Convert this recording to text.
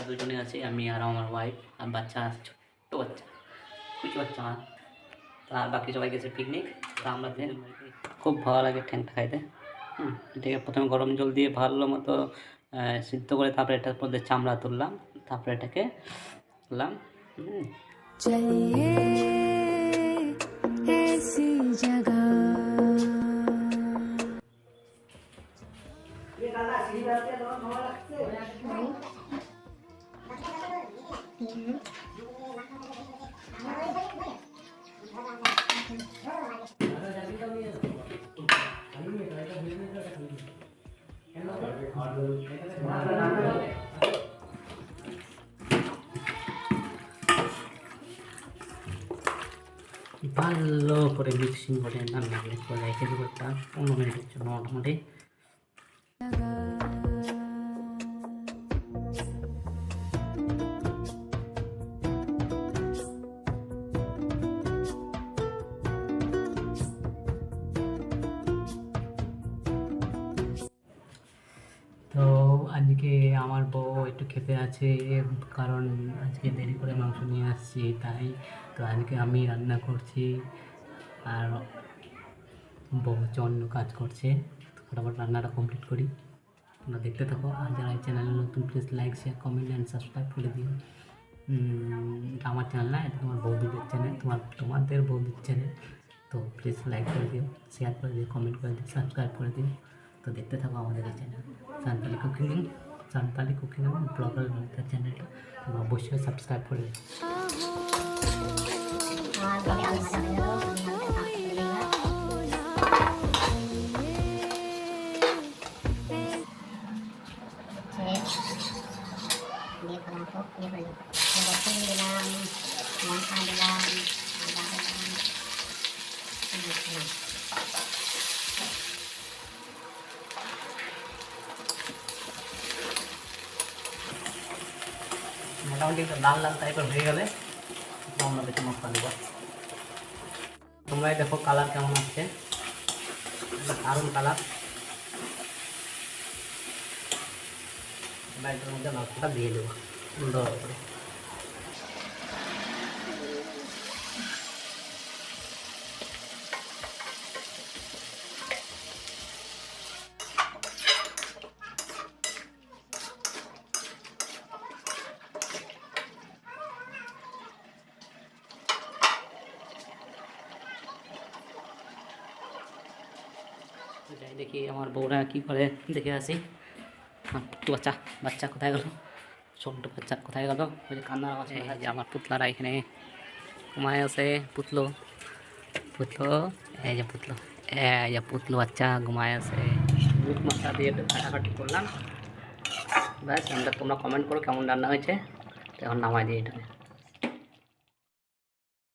আমরা দুজনে আছি আমি আর আমার ওয়াইফ আর বাচ্চা আছে ছোট্ট বাচ্চা কুচি বাচ্চা আমার। আর বাকি সবাই গেছে পিকনিক তা আমরা খুব ভালো লাগে ঠ্যাংটা খাইতে। হুম এটাকে প্রথমে গরম জল দিয়ে ভালো মতো সিদ্ধ করে তারপরে এটার মধ্যে চামড়া তুললাম তারপরে এটাকে তুললাম হুম। ভালো করে মিক্সিং করে রান্না করে রেখে দেবো একটা পনেরো মিনিটের জন্য মোটামুটি। তো আজকে আমার বউ একটু খেতে আছে, কারণ আজকে দেরি করে মাংস নিয়ে আসছি, তাই তো আজকে আমি রান্না করছি। আর বউ হচ্ছে অন্য কাজ করছে ফটাফট রান্নাটা কমপ্লিট করি। তোমরা দেখতে থাকো, আর যারা এই চ্যানেলে নতুন please like share comment and subscribe করে দিও। আমার চ্যানেল না, এটা তোমার বৌদিদের চ্যানেল তোমার, তোমাদের বৌদির চ্যানেল তো প্লিজ লাইক করে দিও শেয়ার করে দিও কমেন্ট করে দিও সাবস্ক্রাইব করে দিও। তো দেখতে থাকো আমাদের এই channel Santali cooking Santali cooking এবং ব্লগার তার চ্যানেলটা অবশ্যই সাবস্ক্রাইব করে দিও। মোটামুটি একটু লাল লাল টাইপের হয়ে গেলে আমরা বেশি মশলা দেবো। তোমরাই দেখো কালার কেমন আসছে। দারুণ কালার এবার এটার মধ্যে মাংসটা দিয়ে দেবো। সুন্দর করে। তো যাই দেখি আমার বউরা কি করে দেখে আসি। একটু বাচ্চা? বাচ্চা কোথায় গেল? ছোট্ট বাচ্চা কোথায় গেল? ওই যে কান্নার আওয়াজ যে আমার পুতলারা এখানে ঘুমায় আছে। পুতলো। পুতলো। এই যে পুতলো। এই যে পুতলো বাচ্চা ঘুমায় আছে। বুট মশলা দিয়ে একটু কাটাকাটি করলাম। ব্যাস আমরা তোমরা কমেন্ট করো কেমন রান্না হয়েছে। তো এখন নামাই দিই এটাকে।